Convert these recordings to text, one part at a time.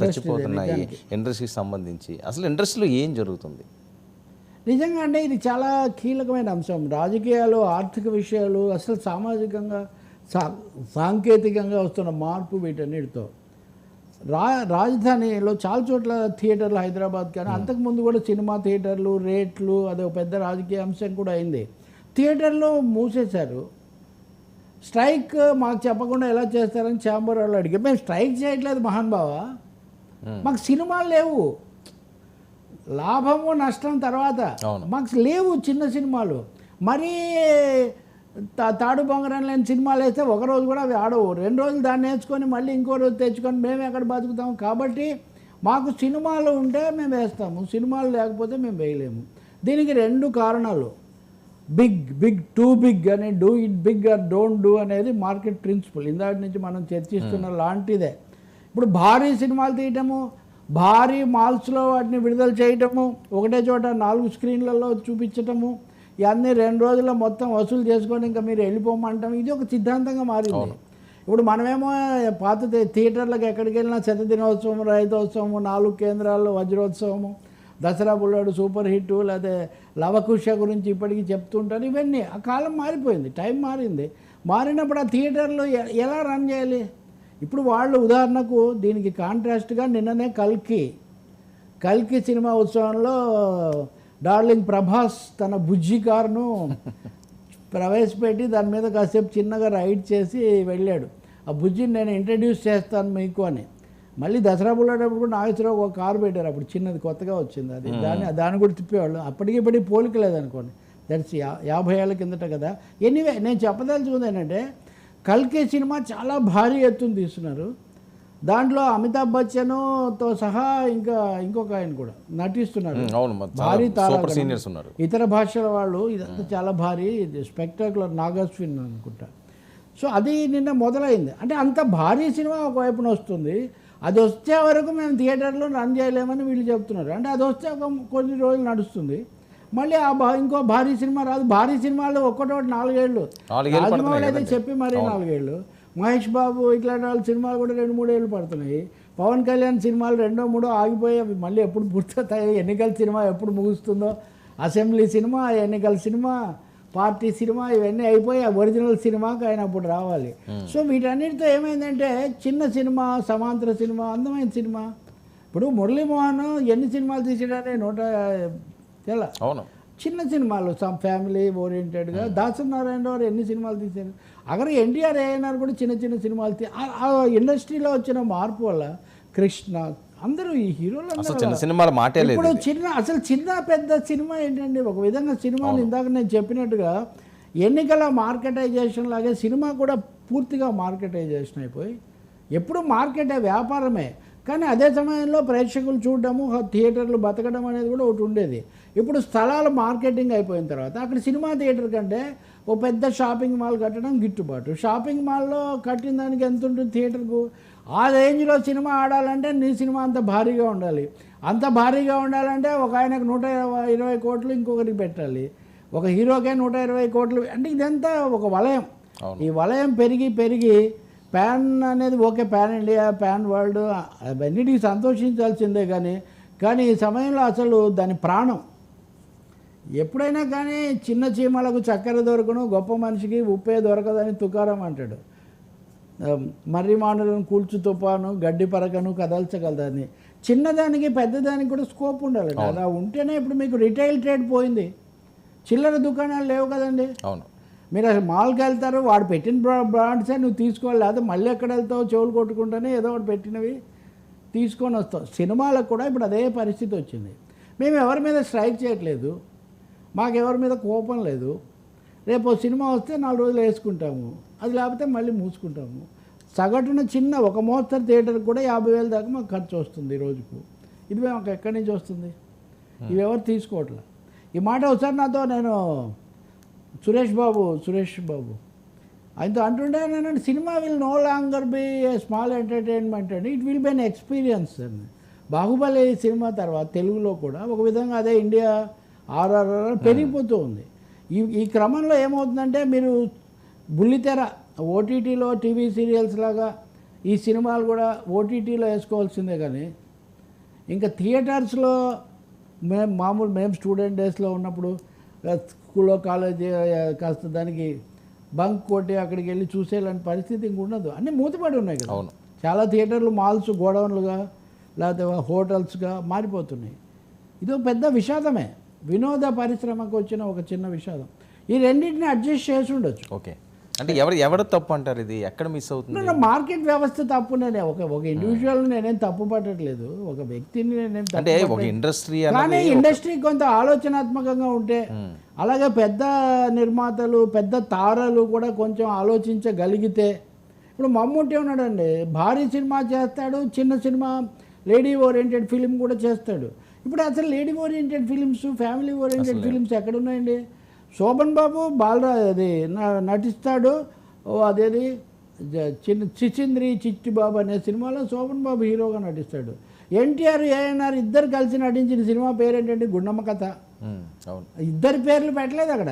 చచ్చిపోతున్నాయి ఇండస్ట్రీకి సంబంధించి. అసలు ఇండస్ట్రీలో ఏం జరుగుతుంది? నిజంగా అంటే ఇది చాలా కీలకమైన అంశం. రాజకీయాలు ఆర్థిక విషయాలు అసలు సామాజికంగా సా సాంకేతికంగా వస్తున్న మార్పు వీటన్నిటితో. రా రాజధానిలో చాలా చోట్ల థియేటర్లు హైదరాబాద్ కానీ అంతకుముందు కూడా సినిమా థియేటర్లు రేట్లు అదే ఒక పెద్ద రాజకీయ అంశం కూడా అయింది. థియేటర్లు మూసేశారు. స్ట్రైక్ మాకు చెప్పకుండా ఎలా చేస్తారని ఛాంబర్ వాళ్ళు అడిగారు. మేము స్ట్రైక్ చేయట్లేదు మహాన్ బావా. మాకు సినిమాలు లేవు. లాభము నష్టం తర్వాత. మాకు లేవు చిన్న సినిమాలు. మరీ తా- తాడు బొంగరం లేని సినిమాలు వేస్తే ఒక రోజు కూడా అవి ఆడవు. రెండు రోజులు దాన్ని నేర్చుకొని మళ్ళీ ఇంకో రోజు తెచ్చుకొని మేము ఎక్కడ బతుకుతాం. కాబట్టి మాకు సినిమాలు ఉంటే మేము వేస్తాము. సినిమాలు లేకపోతే మేము వేయలేము. దీనికి రెండు కారణాలు. బిగ్ బిగ్ టూ బిగ్ అని do it big or don't do అనేది మార్కెట్ ప్రిన్సిపల్. ఇందాటి నుంచి మనం చర్చిస్తున్న లాంటిదే. ఇప్పుడు భారీ సినిమాలు తీయటము భారీ మాల్స్లో వాటిని విడుదల చేయటము ఒకటే చోట నాలుగు స్క్రీన్లలో చూపించటము ఇవన్నీ రెండు రోజుల్లో మొత్తం వసూలు చేసుకొని ఇంకా మీరు వెళ్ళిపోమంటాం. ఇది ఒక సిద్ధాంతంగా మారింది. ఇప్పుడు మనమేమో పాత థియేటర్లకు ఎక్కడికి వెళ్ళినా శత దినోత్సవం రైతోత్సవం నాలుగు కేంద్రాల్లో వజ్రోత్సవము దసరా బుల్లాడు సూపర్ హిట్ లేదా లవకుశ గురించి ఇప్పటికీ చెప్తుంటారు. ఇవన్నీ ఆ కాలం మారిపోయింది టైం మారింది. మారినప్పుడు ఆ థియేటర్లు ఎలా రన్ చేయాలి? ఇప్పుడు వాళ్ళు ఉదాహరణకు దీనికి కాంట్రాస్ట్గా నిన్ననే కల్కి కల్కి సినిమా ఉత్సవంలో డార్లింగ్ ప్రభాస్ తన బుజ్జి కారును ప్రవేశపెట్టి దాని మీద కాసేపు చిన్నగా రైడ్ చేసి వెళ్ళాడు. ఆ బుజ్జిని నేను ఇంట్రడ్యూస్ చేస్తాను మీకు అని. మళ్ళీ దసరా బుల్లేటప్పుడు కూడా నాగేశ్వరరావు ఒక కారు పెట్టారు. అప్పుడు చిన్నది కొత్తగా వచ్చింది అది. దాన్ని దాన్ని కూడా తిప్పేవాళ్ళు. అప్పటికి ఇప్పటికి పోలిక లేదనుకోండి. దట్స్ యా యాభై ఏళ్ళ కిందట కదా. ఎనీవే నేను చెప్పదలుచుకుంది ఏంటంటే కల్కి సినిమా చాలా భారీ ఎత్తున తీస్తున్నారు. దాంట్లో అమితాబ్ బచ్చన్తో సహా ఇంకా ఇంకొక ఆయన కూడా నటిస్తున్నారు. భారీ. సీనియర్స్ ఉన్నారు. ఇతర భాషల వాళ్ళు ఇదంతా చాలా భారీ స్పెక్టాకులర్ నాగస్విన్ అనుకుంటా. సో అది నిన్న మొదలైంది. అంటే అంత భారీ సినిమా ఒకవైపున వస్తుంది. అది వచ్చే వరకు మేము థియేటర్లో రన్ చేయలేమని వీళ్ళు చెప్తున్నారు. అంటే అది వస్తే ఒక కొన్ని రోజులు నడుస్తుంది. మళ్ళీ ఆ ఇంకో భారీ సినిమా రాదు. భారీ సినిమాలు ఒక్కటోటి నాలుగేళ్ళు. రాజమౌళి అయితే చెప్పి మరీ నాలుగేళ్ళు. మహేష్ బాబు ఇట్లాంటి వాళ్ళ సినిమాలు కూడా రెండు మూడు ఏళ్ళు పడుతున్నాయి. పవన్ కళ్యాణ్ సినిమాలు రెండో మూడో ఆగిపోయి అవి మళ్ళీ ఎప్పుడు పూర్తవుతాయి? ఎన్నికల సినిమా ఎప్పుడు ముగుస్తుందో? అసెంబ్లీ సినిమా ఎన్నికల సినిమా పార్టీ సినిమా ఇవన్నీ అయిపోయి ఆ ఒరిజినల్ సినిమాకి ఆయన అప్పుడు రావాలి. సో వీటన్నిటితో ఏమైందంటే చిన్న సినిమా సమాంతర సినిమా అందమైన సినిమా. ఇప్పుడు మురళీమోహన్ ఎన్ని సినిమాలు తీసాడని నూట ఎలా? అవును. చిన్న సినిమాలు సమ్ ఫ్యామిలీ ఓరియంటెడ్గా దాసనారాయణ గారు ఎన్ని సినిమాలు తీశారు? అక్కడ ఎన్టీఆర్ ఏఎన్ఆర్ కూడా చిన్న చిన్న సినిమాలు ఆ- ఇండస్ట్రీలో వచ్చిన మార్పు వల్ల కృష్ణ అందరూ ఈ హీరోలు చిన్న సినిమాలు మాటే ఇప్పుడు చిన్న అసలు చిన్న పెద్ద సినిమా ఏంటండి? ఒక విధంగా సినిమాలు ఇందాక నేను చెప్పినట్టుగా ఎన్నికల మార్కెటైజేషన్ లాగే సినిమా కూడా పూర్తిగా మార్కెటైజేషన్ అయిపోయి ఎప్పుడు మార్కెటే వ్యాపారమే. కానీ అదే సమయంలో ప్రేక్షకులు చూడడము థియేటర్లు బతకడం అనేది కూడా ఒకటి ఉండేది. ఇప్పుడు స్థలాలు మార్కెటింగ్ అయిపోయిన తర్వాత అక్కడ సినిమా థియేటర్ కంటే ఓ పెద్ద షాపింగ్ మాల్ కట్టడం గిట్టుబాటు. షాపింగ్ మాల్లో కట్టిన దానికి ఎంత ఉంటుంది థియేటర్కు? ఆ రేంజ్లో సినిమా ఆడాలంటే నీ సినిమా అంత భారీగా ఉండాలి. అంత భారీగా ఉండాలంటే ఒక ఆయనకు నూట ఇరవై ఇరవై కోట్లు ఇంకొకరికి పెట్టాలి. ఒక హీరోకే నూట ఇరవై కోట్లు అంటే ఇదంతా ఒక వలయం. ఈ వలయం పెరిగి పెరిగి ప్యాన్ అనేది okay pan India pan world అవన్నిటికి సంతోషించాల్సిందే కానీ కానీ ఈ సమయంలో అసలు దాని ప్రాణం. ఎప్పుడైనా కానీ చిన్న చీమలకు చక్కెర దొరకను గొప్ప మనిషికి ఉప్పే దొరకదని తుకారం అంటాడు. మర్రి మానులను కూల్చు తుపాను గడ్డి పరకను కదల్చగలదని. చిన్నదానికి పెద్దదానికి కూడా స్కోప్ ఉండాలి అలా ఉంటేనే ఇప్పుడు మీకు రిటైల్ ట్రేడ్ పోయింది. చిల్లర దుకాణాలు లేవు కదండి. అవును. మీరు అసలు మాల్కి వెళ్తారు వాడు పెట్టిన బ్రా బ్రాండ్సే నువ్వు తీసుకోవాలి లేదా మళ్ళీ ఎక్కడ వెళ్తావు చెవులు కొట్టుకుంటేనే ఏదో ఒకటి పెట్టినవి తీసుకొని వస్తావు. సినిమాలకు కూడా ఇప్పుడు అదే పరిస్థితి వచ్చింది. మేము ఎవరి మీద స్ట్రైక్ చేయట్లేదు. మాకు ఎవరి మీద కోపం లేదు. రేపు సినిమా వస్తే నాలుగు రోజులు వేసుకుంటాము. అది లేకపోతే మళ్ళీ మూసుకుంటాము. సగటున చిన్న ఒక మోస్తరు థియేటర్కి కూడా యాభై వేల దాకా మాకు ఖర్చు వస్తుంది రోజుకు. ఇది మాకు ఎక్కడి నుంచి వస్తుంది? ఇవి ఎవరు తీసుకోవట్లే. ఈ మాట ఒకసారి నాతో నేను సురేష్ బాబు సురేష్ బాబు. ఆయనతో అంటుండే నేను cinema will no longer be a small entertainment అండి it will be an experience అండి బాహుబలి సినిమా తర్వాత తెలుగులో కూడా ఒక విధంగా అదే ఇండియా ఆర్ఆర్ఆర్ పెరిగిపోతూ ఉంది. ఈ ఈ క్రమంలో ఏమవుతుందంటే మీరు బుల్లితెర ఓటీటీలో టీవీ సీరియల్స్ లాగా ఈ సినిమాలు కూడా ఓటీటీలో వేసుకోవాల్సిందే కానీ ఇంకా థియేటర్స్లో మేము మామూలు మేము స్టూడెంట్ డేస్లో ఉన్నప్పుడు స్కూల్లో కాలేజీ కాస్త దానికి బంక్ కొట్టి అక్కడికి వెళ్ళి చూసేలాంటి పరిస్థితి ఇంక ఉండదు. అన్నీ మూతపడి ఉన్నాయి కదా. అవును. చాలా థియేటర్లు మాల్స్ గోడౌన్లుగా లేకపోతే హోటల్స్గా మారిపోతున్నాయి. ఇది ఒక పెద్ద విషాదమే. వినోద పరిశ్రమకు వచ్చిన ఒక చిన్న విషాదం. ఈ రెండింటిని అడ్జస్ట్ చేసి ఉండొచ్చు. ఓకే. అంటే ఎవరు ఎవరు తప్పు అంటారు ఇది? ఎక్కడ మిస్ అవుతుంది? మార్కెట్ వ్యవస్థ తప్పు నేనే. ఒక ఒక ఇండివిజువల్ నేనేం తప్పు పట్టట్లేదు ఒక వ్యక్తిని నేనేం అంటే ఒక. ఇండస్ట్రీ కానీ ఇండస్ట్రీ కొంత ఆలోచనాత్మకంగా ఉంటే అలాగే పెద్ద నిర్మాతలు పెద్ద తారలు కూడా కొంచెం ఆలోచించగలిగితే ఇప్పుడు మమ్ముట్టి ఉన్నాడండి. భారీ సినిమా చేస్తాడు చిన్న సినిమా లేడీ ఓరియంటెడ్ ఫిలిం కూడా చేస్తాడు. ఇప్పుడు అసలు lady oriented films family oriented films ఎక్కడున్నాయండి? Sobhan Babu బాలరా అది నటిస్తాడు. అదేది? చిన్న చిచింద్రి చిట్టి బాబు అనే సినిమాలో శోభన్ బాబు హీరోగా నటిస్తాడు. ఎన్టీఆర్ ఏఎన్ఆర్ ఇద్దరు కలిసి నటించిన సినిమా పేరేంటంటే గుండమ్మ కథ. ఇద్దరి పేర్లు పెట్టలేదు అక్కడ.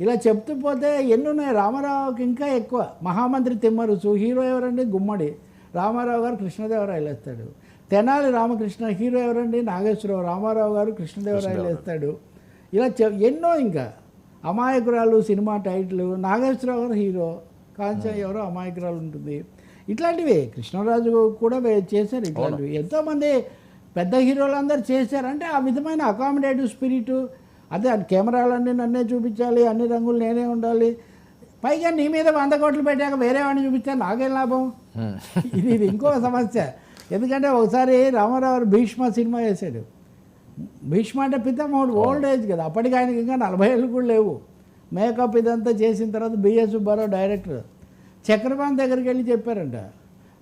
ఇలా చెప్తూ పోతే ఎన్ని ఉన్నాయి రామారావుకి ఇంకా ఎక్కువ. మహామంత్రి తిమ్మరుసు హీరో ఎవరండి? గుమ్మడి. రామారావు గారు కృష్ణదేవరాయలు వేస్తాడు. తెనాలి రామకృష్ణ హీరో ఎవరండి? నాగేశ్వరరావు. రామారావు గారు కృష్ణదేవరాయలు. వేస్తాడు. ఇలా చె ఎన్నో ఇంకా. అమాయకురాలు సినిమా టైటిల్ నాగేశ్వరరావు గారు హీరో కాంచా ఎవరో అమాయకురాలు ఉంటుంది. ఇట్లాంటివి కృష్ణరాజు కూడా చేశారు ఇట్లాంటివి. ఎంతోమంది పెద్ద హీరోలు అందరు చేశారంటే ఆ విధమైన అకామిడేటివ్ స్పిరిట్ అదే కెమెరాలన్నీ నన్నే చూపించాలి అన్ని రంగులు నేనే ఉండాలి. పైగా నీ మీద వంద కోట్లు పెట్టాక వేరే వాడిని చూపిస్తే నాకేం లాభం? ఇది ఇది ఇంకో సమస్య. ఎందుకంటే ఒకసారి రామారావు భీష్మ సినిమా వేశాడు. భీష్మ అంటే పితామహుడు ఓల్డ్ ఏజ్ కదా. అప్పటికి ఆయనకి ఇంకా నలభై ఏళ్ళు కూడా లేవు. మేకప్ ఇదంతా చేసిన తర్వాత బిఎస్ సుబ్బారావు డైరెక్టర్ చక్రపాణి దగ్గరికి వెళ్ళి చెప్పారంట.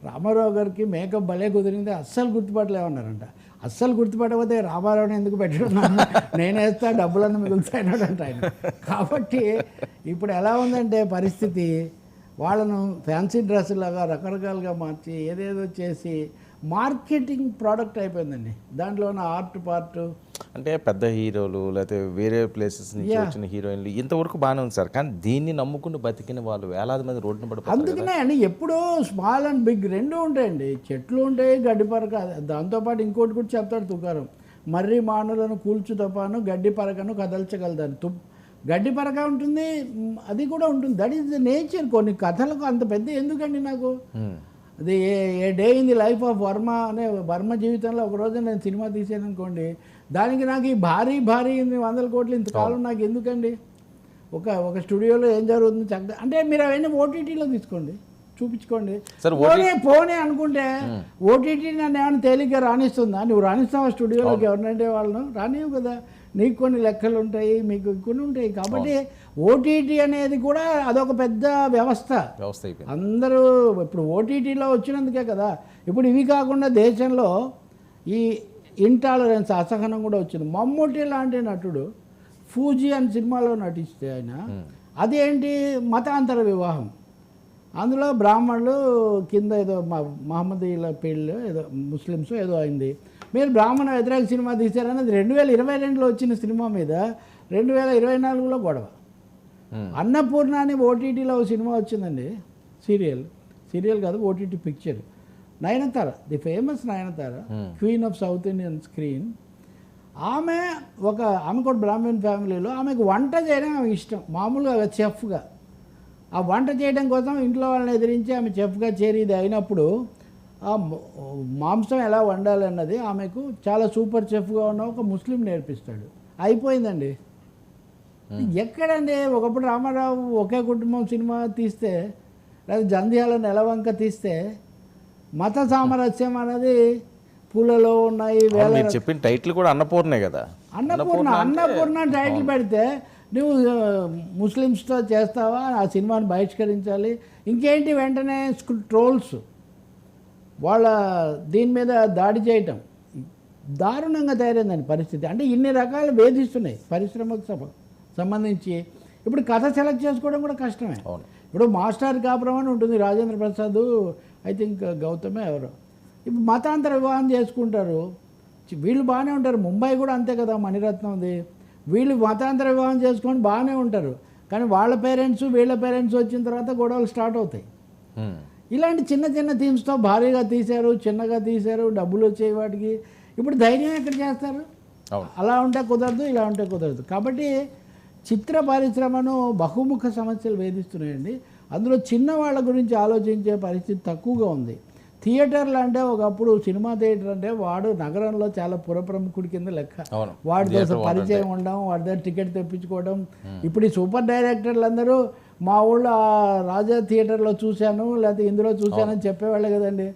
రామారావు గారికి మేకప్ భలే కుదిరింది అస్సలు గుర్తుపట్టలేమన్నారంట. అస్సలు గుర్తుపట్టకపోతే రామారావుని ఎందుకు పెట్టడం? నేను వేస్తా డబ్బులన్నీ మిగులుతాయన్నాడంట ఆయన. కాబట్టి ఇప్పుడు ఎలా ఉందంటే పరిస్థితి వాళ్ళను ఫ్యాన్సీ డ్రెస్సులాగా రకరకాలుగా మార్చి ఏదేదో చేసి మార్కెటింగ్ ప్రోడక్ట్ అయిపోయిందండి. దాంట్లో ఉన్న ఆర్ట్ పార్ట్. అంటే పెద్ద హీరోలు లేకపోతే వేరే ప్లేసెస్ నుంచి. వచ్చిన హీరోయిన్లు ఇంతవరకు బాగానే ఉంది సార్. కానీ దీన్ని నమ్ముకుని బతికిన వాళ్ళు వేలాది మంది రోడ్డున పడిపోతారు కదా. అందుకనే అండి ఎప్పుడూ స్మాల్ అండ్ బిగ్ రెండు ఉంటాయండి. చెట్లు ఉంటాయి గడ్డి పరక దాంతోపాటు ఇంకోటి కూడా చెప్తాడు తుకారం. మర్రి మానులను కూల్చు తపాను గడ్డి పరకను కదల్చగలదని. తు గడ్డి పరక ఉంటుంది అది కూడా ఉంటుంది. దట్ ఈస్ ద నేచర్ కొన్ని కథలకు అంత పెద్ద ఎందుకండి నాకు? ఉమ్, అది a a day in the life of Varma అనే వర్మ జీవితంలో ఒక రోజు నేను సినిమా తీసాను అనుకోండి దానికి నాకు ఈ భారీ భారీ ఇన్ని వందల కోట్లు ఇంతకాలం నాకు ఎందుకండి? ఒక ఒక స్టూడియోలో ఏం జరుగుతుంది చక్కగా అంటే మీరు అవన్నీ ఓటీటీలో తీసుకోండి చూపించుకోండి. పోనీ పోనీ అనుకుంటే ఓటీటీ నన్ను ఏమైనా తేలిగ్గా రాణిస్తుందా? నువ్వు రాణిస్తావా స్టూడియోలోకి ఎవరినంటే వాళ్ళను? రానివ్వు కదా. నీకు కొన్ని లెక్కలు ఉంటాయి మీకు కొన్ని ఉంటాయి. కాబట్టి ఓటీటీ అనేది కూడా అదొక పెద్ద వ్యవస్థ. వ్యవస్థ అందరూ ఇప్పుడు ఓటీటీలో వచ్చినందుకే కదా. ఇప్పుడు ఇవి కాకుండా దేశంలో ఈ ఇంటాలరెన్స్ అసహనం కూడా వచ్చింది. మమ్మూటి లాంటి నటుడు ఫూజీ అని సినిమాలో నటిస్తే ఆయన అదేంటి? మతాంతర వివాహం. అందులో బ్రాహ్మణులు కింద ఏదో మహమ్మదీల పెళ్ళి ఏదో ముస్లిమ్స్ ఏదో అయింది. మీరు బ్రాహ్మణ వ్యతిరేక సినిమా తీశారని అది రెండు వేల ఇరవై రెండులో వచ్చిన సినిమా మీద రెండు వేల ఇరవై నాలుగులో గొడవ. ఉమ్, అన్నపూర్ణ అని ఓటీటీలో ఒక సినిమా వచ్చిందండి సీరియల్. సీరియల్ కాదు OTT picture. Nayanthara the famous Nayanthara Hmm. Queen of south Indian screen. ఆమె ఒక ఆమె కూడా బ్రాహ్మణ్ ఫ్యామిలీలో ఆమెకు వంట చేయడం ఆమెకు ఇష్టం. మామూలుగా చెఫ్గా. ఆ వంట చేయడం కోసం ఇంట్లో వాళ్ళని ఎదిరించి ఆమె చెఫ్గా చేరి ఇది అయినప్పుడు ఆ మాంసం ఎలా వండాలి అన్నది ఆమెకు చాలా సూపర్ చెఫ్గా ఉన్న ఒక ముస్లిం నేర్పిస్తాడు. అయిపోయిందండి. ఎక్కడండి? ఒకప్పుడు రామారావు ఒకే కుటుంబం సినిమా తీస్తే లేదా జంధ్యాల నెలవంక తీస్తే మత సామరస్యం అనేది పూలలో ఉన్నాయి వేల చెప్పిన టైటిల్ కూడా అన్నపూర్ణే కదా? అన్నపూర్ణ అన్నపూర్ణ టైటిల్ పెడితే నువ్వు ముస్లిమ్స్తో చేస్తావా? ఆ సినిమాని బహిష్కరించాలి. ఇంకేంటి వెంటనే ట్రోల్స్. వాళ్ళ దీని మీద దాడి చేయటం. దారుణంగా తయారైందండి పరిస్థితి. అంటే ఇన్ని రకాలు వేధిస్తున్నాయి పరిశ్రమకు సంబంధించి. ఇప్పుడు కథ సెలెక్ట్ చేసుకోవడం కూడా కష్టమే. ఇప్పుడు మాస్టర్ కాపురం అని ఉంటుంది రాజేంద్ర ప్రసాద్ ఐ థింక్ గౌతమే ఎవరు. ఇప్పుడు మతాంతర వివాహం చేసుకుంటారు. వీళ్ళు బాగానే ఉంటారు. ముంబై కూడా అంతే కదా మణిరత్నం ఉంది. వీళ్ళు మతాంతర వివాహం చేసుకొని బాగానే ఉంటారు. కానీ వాళ్ళ పేరెంట్స్ వీళ్ళ పేరెంట్స్ వచ్చిన తర్వాత గొడవలు స్టార్ట్ అవుతాయి. ఇలాంటి చిన్న చిన్న థీమ్స్తో భారీగా తీశారు చిన్నగా తీశారు డబ్బులు వచ్చే వాటికి. ఇప్పుడు ధైర్యం ఎక్కడ చేస్తారు? అలా ఉంటే కుదరదు ఇలా ఉంటే కుదరదు. కాబట్టి చిత్ర పరిశ్రమను బహుముఖ సమస్యలు వేధిస్తున్నాయండి. అందులో చిన్న వాళ్ళ గురించి ఆలోచించే పరిస్థితి తక్కువగా ఉంది. థియేటర్లు అంటే ఒకప్పుడు సినిమా థియేటర్ అంటే వాడు నగరంలో చాలా పురప్రముఖుడి కింద లెక్క. వాడితో పరిచయం ఉండడం వాడి దగ్గర టికెట్ తెప్పించుకోవడం. ఇప్పుడు ఈ సూపర్ డైరెక్టర్లు అందరూ మా ఊళ్ళో ఆ రాజా థియేటర్లో చూశాను లేకపోతే ఇందులో చూశానని చెప్పేవాళ్ళే కదండి.